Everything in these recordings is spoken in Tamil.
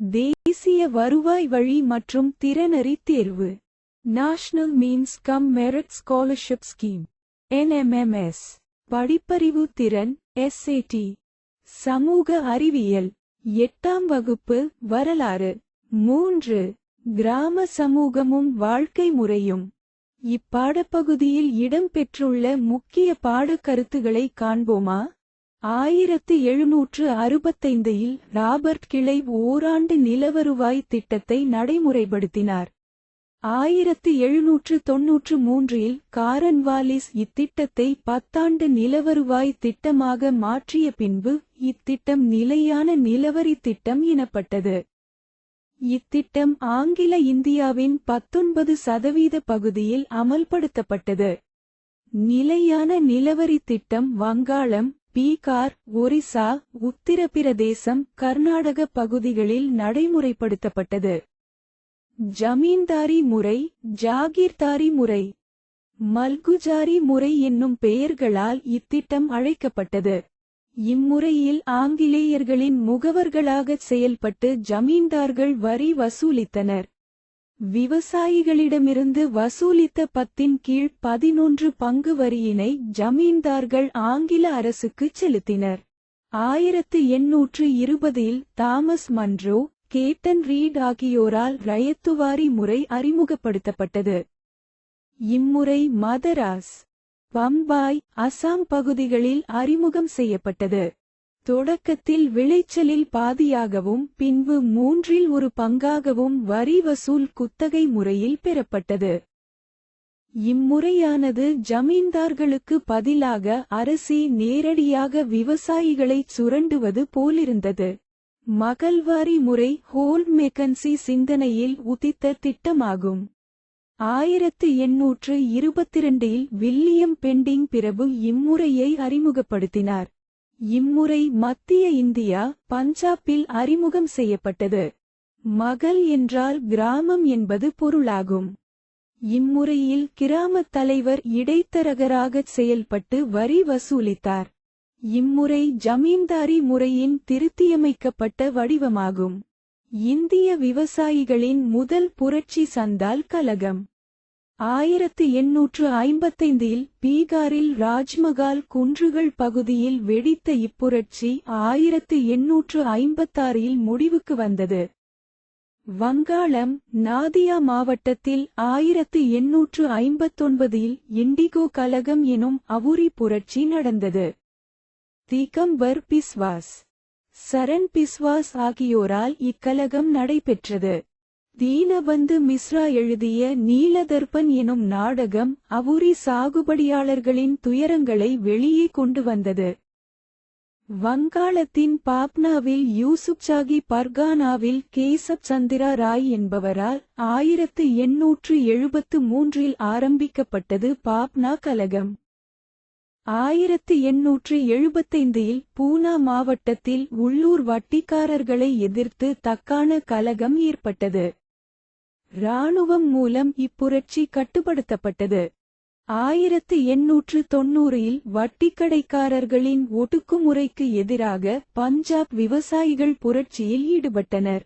தேசிய வருவாய் வழி மற்றும் திறனறி தேர்வு. National means cum merit scholarship scheme NMMS படிப்பறிவு திறன் எஸ்ஏடி சமூக அறிவியல். எட்டாம் வகுப்பு வரலாறு. மூன்று. கிராம சமூகமும் வாழ்க்கை முறையும். இப்பாடப்பகுதியில் இடம்பெற்றுள்ள முக்கிய பாடக்கருத்துகளை காண்போமா? ஆயிரத்து எழுநூற்று அறுபத்தைந்தில் ராபர்ட் கிளை ஓராண்டு நிலவருவாய் திட்டத்தை நடைமுறைப்படுத்தினார். ஆயிரத்து எழுநூற்று தொன்னூற்று மூன்றில் காரன்வாலிஸ் இத்திட்டத்தை பத்தாண்டு நிலவருவாய் திட்டமாக மாற்றிய பின்பு இத்திட்டம் நிலையான நிலவரி திட்டம் எனப்பட்டது. இத்திட்டம் ஆங்கில இந்தியாவின் பத்தொன்பது சதவீத பகுதியில் அமல்படுத்தப்பட்டது. நிலையான நிலவரி திட்டம் வங்காளம் பீகார் ஒரிசா உத்திரப்பிரதேசம் கர்நாடக பகுதிகளில் நடைமுறைப்படுத்தப்பட்டது. ஜமீன்தாரி முறை ஜாகீர்தாரி முறை. மல்குஜாரி முறை என்னும் பெயர்களால் இத்திட்டம் அழைக்கப்பட்டது. இம்முறையில் ஆங்கிலேயர்களின் முகவர்களாகச் செயல்பட்டு ஜமீன்தார்கள் வரி வசூலித்தனர். விவசாயிகளிடமிருந்து வசூலித்த பத்தின் கீழ் பதினொன்று பங்கு வரியினை ஜமீன்தார்கள் ஆங்கில அரசுக்குச் செலுத்தினர். ஆயிரத்து எண்ணூற்று இருபதில் தாமஸ் மன்றோ கேட்டன் ரீட் ஆகியோரால் ரயத்துவாரி முறை அறிமுகப்படுத்தப்பட்டது. இம்முறை மதராஸ் பம்பாய் அசாம் பகுதிகளில் அறிமுகம் செய்யப்பட்டது. தொடக்கத்தில் விளைச்சலில் பாதியாகவும் பின்பு மூன்றில் ஒரு பங்காகவும் வரி வசூல் குத்தகை முறையில் பெறப்பட்டது. இம்முறையானது ஜமீன்தார்களுக்கு பதிலாக அரசி நேரடியாக விவசாயிகளைச் சுரண்டுவது போலிருந்தது. மகள்வாரி முறை ஹோல் மெக்கன்சி சிந்தனையில் உதித்த திட்டமாகும். ஆயிரத்து எண்ணூற்று இருபத்திரண்டில் வில்லியம் பெண்டிங் பிரபு இம்முறையை அறிமுகப்படுத்தினார். இம்முறை மத்திய இந்தியா பஞ்சாபில் அறிமுகம் செய்யப்பட்டது. மகள் என்றால் கிராமம் என்பது பொருளாகும். இம்முறையில் கிராமத் தலைவர் இடைத்தரகராகச் செயல்பட்டு வரி வசூலித்தார். இம்முறை ஜமீன்தாரி முறையின் திருத்தியமைக்கப்பட்ட வடிவமாகும். இந்திய விவசாயிகளின் முதல் புரட்சி சந்தால் கலகம். ஆயிரத்து எண்ணூற்று ஐம்பத்தைந்தில் பீகாரில் ராஜ்மகால் குன்றுகள் பகுதியில் வெடித்த இப்புரட்சி ஆயிரத்து எண்ணூற்று ஐம்பத்தாறில் முடிவுக்கு வந்தது. வங்காளம் நாதியா மாவட்டத்தில் ஆயிரத்து எண்ணூற்று ஐம்பத்தொன்பதில் இண்டிகோ கலகம் எனும் அவுரி புரட்சி நடந்தது. திகம்பர் பிஸ்வாஸ் சரண் பிஸ்வாஸ் ஆகியோரால் இக்கலகம் நடைபெற்றது. தீனபந்து மிஸ்ரா எழுதிய நீலதர்பன் எனும் நாடகம் அவுரி சாகுபடியாளர்களின் துயரங்களை வெளியே கொண்டு வந்தது. வங்காளத்தின் பாப்னாவில் யூசுப் சாகி பர்கானாவில் கேசப் சந்திரா ராய் என்பவரால் ஆயிரத்து எண்ணூற்று எழுபத்து மூன்றில் ஆரம்பிக்கப்பட்டது பாப்னா கலகம். ஆயிரத்து எண்ணூற்று எழுபத்தைந்தில் பூனா மாவட்டத்தில் உள்ளூர் வட்டிக்காரர்களை எதிர்த்து தக்கான கலகம் ஏற்பட்டது. இராணுவம் மூலம் இப்புரட்சி கட்டுப்படுத்தப்பட்டது. ஆயிரத்து எண்ணூற்று தொன்னூறில் வட்டிக்கடைக்காரர்களின் ஒடுக்குமுறைக்கு எதிராக பஞ்சாப் விவசாயிகள் புரட்சியில் ஈடுபட்டனர்.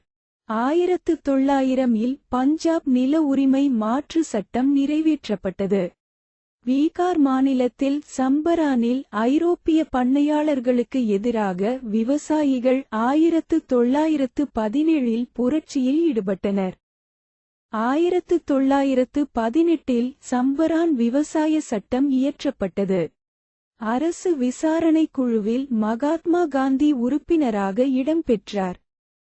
ஆயிரத்து தொள்ளாயிரம் இல் பஞ்சாப் நில உரிமை மாற்று சட்டம் நிறைவேற்றப்பட்டது. பீகார் மாநிலத்தில் சம்பரானில் ஐரோப்பிய பண்ணையாளர்களுக்கு எதிராக விவசாயிகள் ஆயிரத்து தொள்ளாயிரத்து பதினேழில் புரட்சியில் ஈடுபட்டனர். ஆயிரத்து தொள்ளாயிரத்து பதினெட்டில் சம்பரான் விவசாய சட்டம் இயற்றப்பட்டது. அரசு விசாரணை குழுவில் மகாத்மா காந்தி உறுப்பினராக இடம்பெற்றார்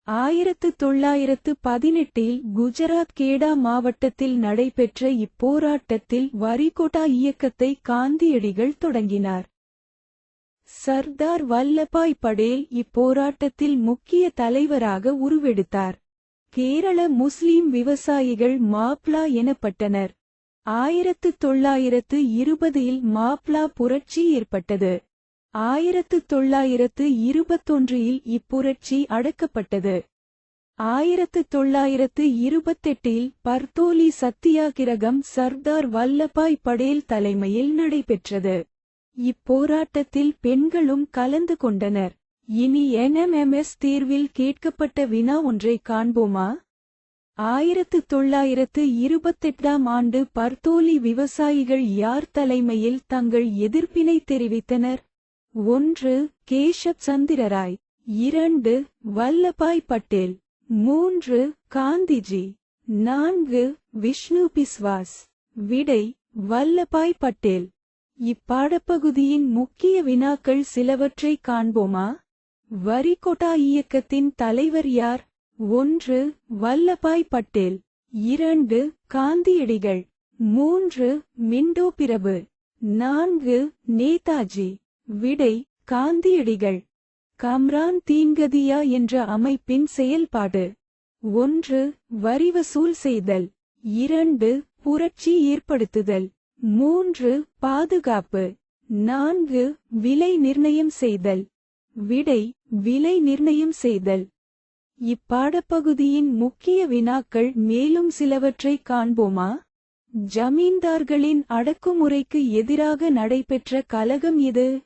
ஆயிரத்து தொள்ளாயிரத்து பதினெட்டில் குஜராத் கேடா மாவட்டத்தில் நடைபெற்ற இப்போராட்டத்தில் வரிகோட்டா இயக்கத்தை காந்தியடிகள் தொடங்கினார். சர்தார் வல்லபாய் படேல் இப்போராட்டத்தில் முக்கிய தலைவராக உருவெடுத்தார். கேரள முஸ்லிம் விவசாயிகள் மாப்ளா எனப்பட்டனர். ஆயிரத்து தொள்ளாயிரத்து இருபதில் மாப்ளா புரட்சி ஏற்பட்டது. ஆயிரத்து தொள்ளாயிரத்து இருபத்தொன்றில் இப்புரட்சி அடக்கப்பட்டது. ஆயிரத்து தொள்ளாயிரத்து இருபத்தெட்டில் பர்தோலி சத்தியாகிரகம் சர்தார் வல்லபாய் படேல் தலைமையில் நடைபெற்றது. இப்போராட்டத்தில் பெண்களும் கலந்து கொண்டனர். இனி என்எம்எம்எஸ் தேர்வில் கேட்கப்பட்ட வினா ஒன்றை காண்போமா? ஆயிரத்து தொள்ளாயிரத்து இருபத்தெட்டாம் ஆண்டு பர்தோலி விவசாயிகள் யார் தலைமையில் தங்கள் எதிர்ப்பினை தெரிவித்தனர்? ஒன்று கேஷப் சந்திரராய். இரண்டு வல்லபாய் பட்டேல். மூன்று காந்திஜி. நான்கு விஷ்ணு பிஸ்வாஸ். விடை வல்லபாய் பட்டேல். இப்பாடப்பகுதியின் முக்கிய வினாக்கள் சிலவற்றை காண்போமா? வரிகொட்டா இயக்கத்தின் தலைவர் யார்? ஒன்று வல்லபாய் பட்டேல். இரண்டு காந்தியடிகள். மூன்று மிண்டோ பிரபு. நான்கு நேதாஜி. விடை காந்தியடிகள். கம்ரான் தீன்கதியா என்ற அமைப்பின் செயல்பாடு. ஒன்று வரி வசூல் செய்தல். இரண்டு புரட்சி ஏற்படுத்துதல். மூன்று பாதுகாப்பு. நான்கு விலை நிர்ணயம் செய்தல். விடை விலை நிர்ணயம் செய்தல். இப்பாடப்பகுதியின் முக்கிய வினாக்கள் மேலும் சிலவற்றை காண்போமா? ஜமீன்தார்களின் அடக்குமுறைக்கு எதிராக நடைபெற்ற கலகம் இது.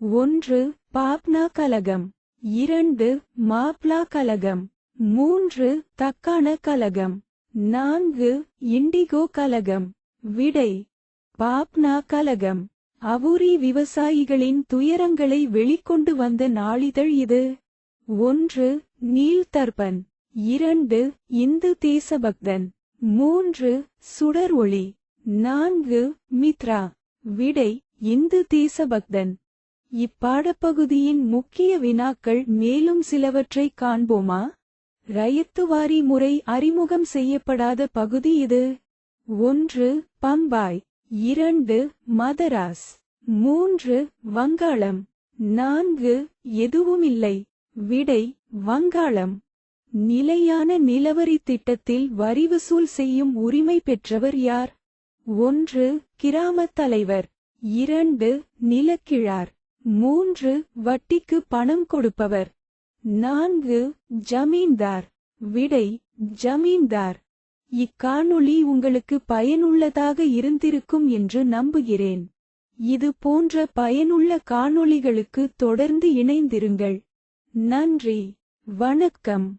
ஒன்று பாப்னா கலகம். இரண்டு மாப்ளா கலகம். மூன்று தக்கான கலகம். நான்கு இண்டிகோ கலகம். விடை பாப்னா கலகம். அவுரி விவசாயிகளின் துயரங்களை வெளிக்கொண்டு வந்த நாளிதழ் இது. ஒன்று நீல் தர்பன் இரண்டு இந்து தேசபக்தன். மூன்று சுடர் ஒளி. நான்கு மித்ரா. விடை இந்து தேசபக்தன். இப்பாடப்பகுதியின் முக்கிய வினாக்கள் மேலும் சிலவற்றை காண்போமா? ரயத்துவாரி முறை அறிமுகம் செய்யப்படாத பகுதி இது. ஒன்று பம்பாய். இரண்டு மதராஸ். மூன்று வங்காளம். நான்கு எதுவுமில்லை. விடை வங்காளம். நிலையான நிலவரி திட்டத்தில் வரி வசூல் செய்யும் உரிமை பெற்றவர் யார்? ஒன்று கிராமத் தலைவர். இரண்டு நிலக்கிழார். மூன்று வட்டிக்கு பணம் கொடுப்பவர். நான்கு ஜமீன்தார். விடை ஜமீன்தார். இக்காணொளி உங்களுக்கு பயனுள்ளதாக இருந்திருக்கும் என்று நம்புகிறேன். இது போன்ற பயனுள்ள காணொளிகளுக்கு தொடர்ந்து இணைந்திருங்கள். நன்றி. வணக்கம்.